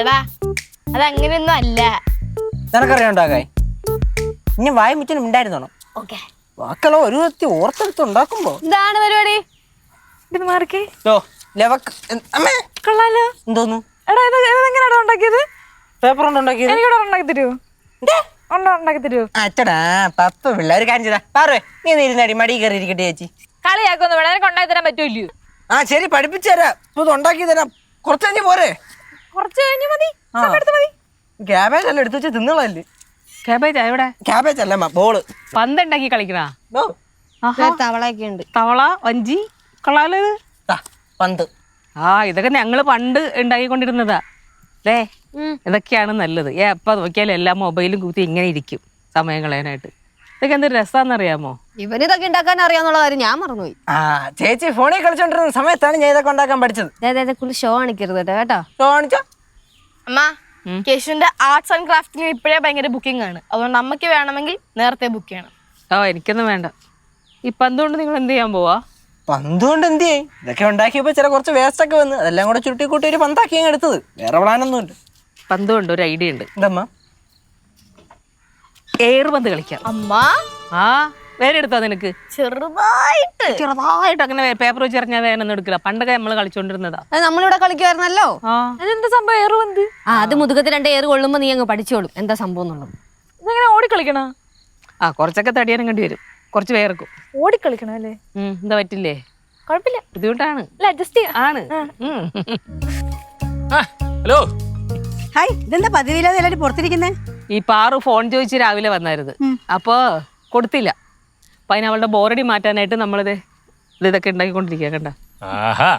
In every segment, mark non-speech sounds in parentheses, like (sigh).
എടാ അതങ്ങനെയൊന്നും അല്ല. നിനക്കറിയാണ്ടാകാൻ ഇനി വായ മുറ്റനും ഉണ്ടായിരുന്നോ ഓക്കെ. വാക്കളോ ഒരു വ്യക്തി ഓർത്തെടുത്ത് ഉണ്ടാക്കുമ്പോ. എന്താണ് പരിപാടി. ഇത് മാറിക്കേ ഓ ലവക്ക് അമ്മേ. കൊള്ളാലോ. എന്തോന്നു? എടാ ഇത് ഉണ്ടാക്കിയത്? പേപ്പർ കൊണ്ട് ഉണ്ടാക്കിയത്? എനിക്കിവിടെ ഉണ്ടാക്കി തരുമോ ഉണ്ടോ ഉണ്ടാക്കി തരുമോ അച്ചടാ പിള്ളേർ പാറേ നീ ഇരുന്നടി മടി കയറി ഇരിക്കട്ടെ ചേച്ചി. കളിയാക്കൊന്നും വേണം എനിക്ക് ഉണ്ടാക്കി തരാൻ പറ്റൂല്ലോ ആ ശരി പഠിപ്പിച്ചു തരാം. ഇത് ഉണ്ടാക്കി തരാം. കുറച്ചു കഴിഞ്ഞ് പോരെ. കുറച്ച് കഴിഞ്ഞ മതി. മതി. ക്യാബേജ് അല്ല എടുത്തു വെച്ച് തിന്നളല്ലേ? ക്യാബേജ് എവിടെ? ക്യാബേജ് അല്ല ബോൾ പന്തുണ്ടാക്കി കളിക്കണ തവളയൊക്കെ ഉണ്ട്. തവള വഞ്ചി കൊള്ളാലോ പന്ത്. ആ ഇതൊക്കെ ഞങ്ങൾ പണ്ട് ഉണ്ടാക്കിക്കൊണ്ടിരുന്നതാ. അല്ലേ? ഇതൊക്കെയാണ് നല്ലത്. ഏ എപ്പ നോക്കിയാലും എല്ലാ മൊബൈലും കുത്തി ഇങ്ങനെ ഇരിക്കും സമയം കളയാനായിട്ട്. ഇതൊക്കെ എന്തൊരു രസാന്നറിയാമോ? ഇവനിതൊക്കെ ഉണ്ടാക്കാൻ അറിയാന്നുള്ള കാര്യം ഞാൻ മറന്നുപോയി. ആ ചേച്ചി ഫോണിൽ കളിച്ചോണ്ടിരുന്ന സമയത്താണ് ഞാൻ ഇതൊക്കെ ഉണ്ടാക്കാൻ പഠിച്ചത്. അതായത് കൂടുതൽ ഷോ കാണിക്കരുത് കേട്ടോ കേട്ടോ. കാണിച്ചോ? അമ്മ കേശുവിന്റെ ആർട്സ് ആൻഡ് ക്രാഫ്റ്റിന് ഇപ്പോഴേ ഭയങ്കര ബുക്കിംഗ് ആണ്. അതുകൊണ്ട് നമുക്ക് വേണമെങ്കിൽ നേരത്തെ ബുക്ക് ചെയ്യണം. ഓ എനിക്കൊന്നും വേണ്ട. ഈ പന്തുകൊണ്ട് നിങ്ങൾ എന്ത് ചെയ്യാൻ പോവാ? പന്തുകൊണ്ട് എന്ത് ചെയ്യും? ഇതൊക്കെ ഉണ്ടാക്കിയപ്പോ ചില കുറച്ച് വേസ്റ്റ് ഒക്കെ വന്ന് അതെല്ലാം കൂടെ ചുരുട്ടി കൂട്ടി ഒരു പന്താക്കി എടുത്തത്. വേറെ പ്ലാനൊന്നും ഉണ്ട് പന്തുകൊണ്ട് ഒരു ഐഡിയ ഉണ്ട്. എന്തമ്മ എയർ പന്ത് കളിക്കാം. അമ്മ. ആ വേറെ എടുത്താ നിനക്ക്? ചെറുതായിട്ട്. ചെറുതായിട്ട് അങ്ങനെ പേപ്പർ വെച്ച് ഇറങ്ങിയാൽ വേനൊന്നും എടുക്കില്ല പണ്ടൊക്കെ നമ്മൾ കളിച്ചോണ്ടിരുന്നതാ. അത് നമ്മളിവിടെ കളിക്കുമായിരുന്നല്ലോ അതെന്താ സംഭവം ഏറുവന്ത് ആ അത് മുതുകത്തിൽ രണ്ട് ഏറ് കൊള്ളുമ്പോ നീ അങ്ങ് പഠിച്ചോളും. എന്താ സംഭവം എന്നുള്ളത്? ഇതെങ്ങനെ ഓടിക്കളിക്കണ ആ കുറച്ചൊക്കെ തടിയാനും കണ്ടി വരും. കുറച്ച് വേർക്കും ഓടിക്കളിക്കണം അല്ലേ? എന്താ പറ്റില്ലേ? കുഴപ്പമില്ല. ബുദ്ധിമുട്ടാണ്. അല്ല അഡ്ജസ്റ്റ് ആണ്. ഹലോ. ഹായ് ഇതെന്താ പതിവില്ലാതെ എല്ലാവരും പുറത്തിരിക്കുന്നേ? ഈ പാറു ഫോൺ ചോദിച്ച് രാവിലെ വന്നായിരുന്നു. അപ്പോ കൊടുത്തില്ല. അപ്പൊ അതിന് അവളുടെ ബോറടി മാറ്റാനായിട്ട് നമ്മളിത് ഇത് ഇതൊക്കെ ഉണ്ടാക്കിക്കൊണ്ടിരിക്കുക കണ്ട? ആഹാ.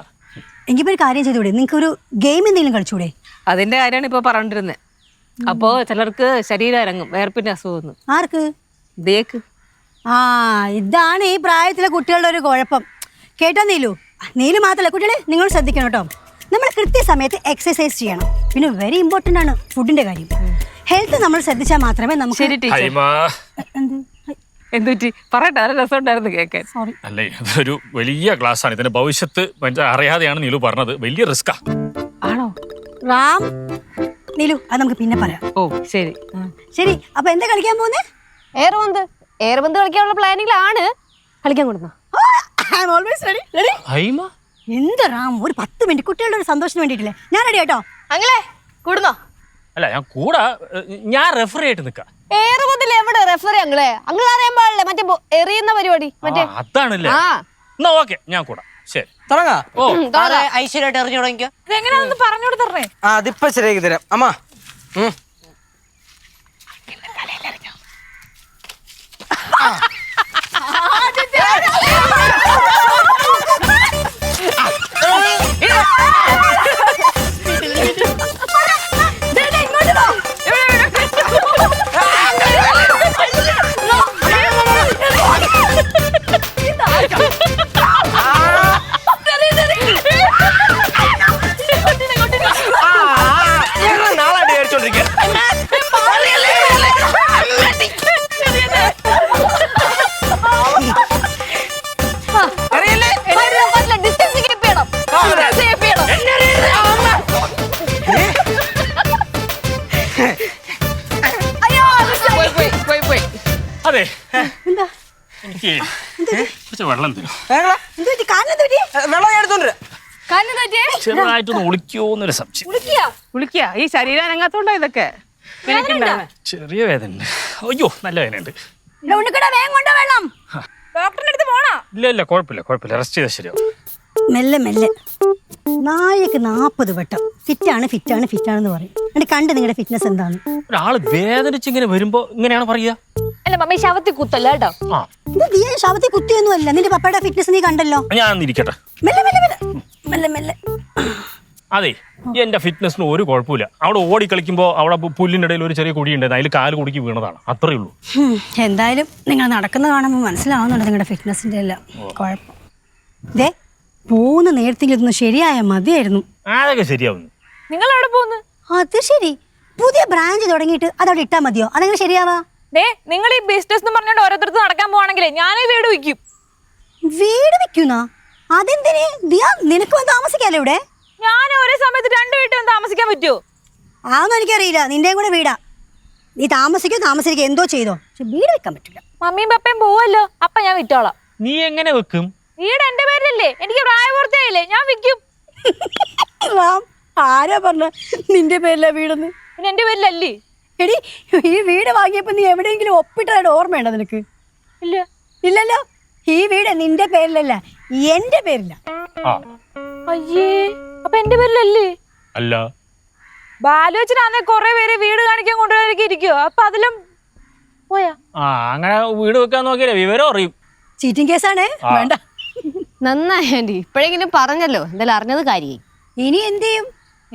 എങ്കിൽ ഒരു കാര്യം ചെയ്തുകൂടെ നിങ്ങൾക്ക് ഒരു ഗെയിം എന്തെങ്കിലും കളിച്ചൂടെ? അതിന്റെ കാര്യമാണ് ഇപ്പൊ പറഞ്ഞിരുന്നത് അപ്പോ ചിലർക്ക് ശരീരം ഇറങ്ങും വേർപ്പിന്റെ അസുഖം ആർക്ക്? ദേക്ക് ആ ഇതാണ് ഈ പ്രായത്തിലെ കുട്ടികളുടെ ഒരു കുഴപ്പം. കേട്ടോ നീലു? നീലു മാത്രമല്ല കുട്ടികളെ നിങ്ങൾ ശ്രദ്ധിക്കണം കേട്ടോ. നമ്മൾ കൃത്യസമയത്ത് എക്സസൈസ് ചെയ്യണം. പിന്നെ വെരി ഇമ്പോർട്ടന്റ് ആണ് ഫുഡിന്റെ കാര്യം. ഹെൽത്ത് നമ്മൾ ശ്രദ്ധിച്ചാൽ മാത്രമേ നമുക്ക് ശരി ടീച്ചർ. ഹൈമാ. എന്ത്? എന്തുപറ്റി പറയട്ടെ നല്ല രസമുണ്ടായിരുന്നു കേൾക്കാൻ. സോറി അല്ലേ അതൊരു വലിയ ക്ലാസ് ആണ്. ഇതിന്റെ ഭവിഷ്യത്ത് അറിയാതെയാണ് നീലു പറഞ്ഞത്. വലിയ റിസ്ക്കാ ആണോ? റാം നീലു അത് നമുക്ക് പിന്നെ പറയാം. ഓ ശരി. ശരി അപ്പൊ എന്താ കളിക്കാൻ പോകുന്നേ ഏറുപന്ത്. ഏറുപന്ത് കളിക്കാനുള്ള പ്ലാനിങ്ങിലാണ് കളിക്കാൻ കൊടുക്കുന്ന ഓൾവേസ് റെഡി റെഡി ഹൈമ? എന്ത് റാം? ഒരു പത്ത് മിനിറ്റ്. കുട്ടികളുടെ ഒരു സന്തോഷത്തിന് വേണ്ടിയിട്ടില്ലേ? ഞാൻ റെഡി കേട്ടോ അങ്ങനെ കൂടുന്നോ? അല്ല ഞാൻ കൂടെ ഞാൻ റെഫർ ആയിട്ട് നിൽക്കാം ഏറുപന്തിൽ എവിടെ റെഫർ ഞങ്ങളെ അങ്ങൾ അറിയാൻ പാടില്ല. മറ്റേ എറിയുന്ന പരിപാടി. മറ്റേ അതാണല്ലേ? ആ. എന്നാ ഓക്കെ ഞാൻ കൂടാ. ശരി. തുടങ്ങാ. ഓ. ഐശ്വര്യമായിട്ട് എറിഞ്ഞു തുടങ്ങിക്കോ. ഇതെങ്ങനെയാണെന്ന് പറഞ്ഞു കൊടുത്തറേ ആ അതിപ്പോ ശരിയാക്കി തരാം. അമ്മ. ആ, എനിക്ക് കുറച്ച് വെള്ളം തരും. വെള്ളം? ഞാൻ കണ്ണു ചെറുതായിട്ടൊന്ന് ഒളിക്കോന്നൊരു സംശയം. വിളിക്കുക ഈ ശരീരം അനങ്ങാത്തോണ്ടോ ഇതൊക്കെ. ചെറിയ വേദന ഉണ്ട് അയ്യോ നല്ല വേദന ഉണ്ട് ഇവിടെ ഉണ്ണിക്കട വേഗം കൊണ്ടോ വെള്ളം. ഡോക്ടറിന്റെ അടുത്ത് പോണോ? ഇല്ല ഇല്ല കുഴപ്പമില്ല കുഴപ്പമില്ല. റെസ്റ്റ് ചെയ്താൽ ശരിയാവും. മെല്ലെ മെല്ലെ. നായക്ക് നാൽപ്പത് വട്ടം. ഫിറ്റാണ് ഫിറ്റാണ് ഫിറ്റാണെന്ന് പറയും. എന്നിട്ട് കണ്ട് നിങ്ങളുടെ ഫിറ്റ്നസ് എന്താണ് ഒരാൾ വേദനിച്ച് ഇങ്ങനെ വരുമ്പോ ഇങ്ങനെയാണ് പറയുക? അല്ല മമ്മി ശവത്തി കുത്തല്ല കേട്ടോ. ആ. ഇത് നീ ശവത്തിൽ കുത്തിയൊന്നും അല്ല നിന്റെ പപ്പയുടെ ഫിറ്റ്നസ് നീ കണ്ടല്ലോ. ഞാൻ ഇരിക്കട്ടെ മെല്ലെ മെല്ലെ മെല്ലെ. മെല്ലെ മെല്ലെ. അതെ എന്റെ ഫിറ്റ്നസിന് ഒരു കുഴപ്പമില്ല അവിടെ ഓടി കളിക്കുമ്പോൾ അവിടെ പുല്ലിനിടയിൽ ഇടയിൽ ഒരു ചെറിയ കുടി ഉണ്ടായിരുന്നു അതിൽ കാൽ കുടുക്കി വീണതാണ്. അത്രേ ഉള്ളൂ. എന്തായാലും നിങ്ങൾ നടക്കുന്ന കാണുമ്പോൾ മനസ്സിലാവുന്നുണ്ട് നിങ്ങളുടെ ഫിറ്റ്നസിന്റെ എല്ലാം. കുഴപ്പം. ദേ മൂന്ന് നേരത്തെങ്കിലും ശരിയായ മതിയായിരുന്നു. അതൊക്കെ ശരിയാവുന്നു. നിങ്ങൾ അവിടെ പോകുന്നു അത് ശരി. പുതിയ ബ്രാഞ്ച് തുടങ്ങിയിട്ട് അതവിടെ ഇട്ടാ മതിയോ? അതെങ്ങനെ ശരിയാവാ? ദേ നിങ്ങൾ ഈ ബിസിനസ് എന്ന് പറഞ്ഞോണ്ട് ഓരോരുത്തർക്ക് നടക്കാൻ പോവാണെങ്കിൽ ഞാൻ വീട് വിൽക്കും വീട് വെക്കുന്ന അതെന്തിന്? ദിയ നിനക്ക് വന്ന് താമസിക്കാലോ ഇവിടെ? ഞാൻ ഒരേ സമയത്ത് രണ്ട് വീട്ടിൽ വന്ന് താമസിക്കാൻ പറ്റുമോ അതൊന്നും എനിക്കറിയില്ല. നിന്റെയും കൂടെ വീടാ. നീ താമസിക്കോ താമസിക്കോ എന്തോ ചെയ്തോ. പക്ഷെ വീട് വെക്കാൻ പറ്റില്ല മമ്മിയും പപ്പയും പോവല്ലോ അപ്പൊ ഞാൻ വിറ്റോളാം. നീ എങ്ങനെ വെക്കും? വീട് എന്റെ പേരിലല്ലേ? എനിക്ക് പ്രായപൂർത്തിയായില്ലേ? ഞാൻ വിൽക്കും. (laughs) ആരാ പറഞ്ഞ? നിന്റെ പേരിലാ വീടെന്ന്? പിന്നെ എന്റെ പേരിലല്ലേ? എടി ഈ വീട് വാങ്ങിയപ്പോൾ നീ എവിടെയെങ്കിലും ഒപ്പിട്ടതായിട്ട് ഓർമ്മയുണ്ടോ നിനക്ക്? ഇല്ല. ഇല്ലല്ലോ? ഈ വീട് നിന്റെ പേരിലല്ല എന്റെ പേരില. ആ. അയ്യേ അപ്പൊ എന്റെ പേരിലല്ലേ? അല്ല. ബാലോചനാന്നെ കൊറേ പേര് വീട് കാണിക്കാൻ കൊണ്ടുവരാനൊക്കെ ഇരിക്കുവോ. അപ്പൊ അതിലും പോയാ? ആ അങ്ങനെ വീട് വെക്കാൻ നോക്കിയാലേ വിവരം അറിയും. ചീറ്റിംഗ് കേസാണ്? വേണ്ട. നന്നായി ആന്റി. ഇപ്പോഴെങ്കിലും പറഞ്ഞല്ലോ എന്തായാലും അറിഞ്ഞത് കാര്യേ. ഇനി എന്ത് ചെയ്യും?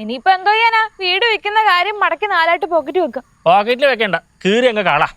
ഇനിയിപ്പൊ എന്തോ ചെയ്യാനാ? വീട് വെക്കുന്ന കാര്യം മടക്കി നാലായിട്ട് പോക്കറ്റ് വെക്കാം. പോക്കറ്റിൽ വെക്കണ്ട. കീറി അങ്ങ് കളാ.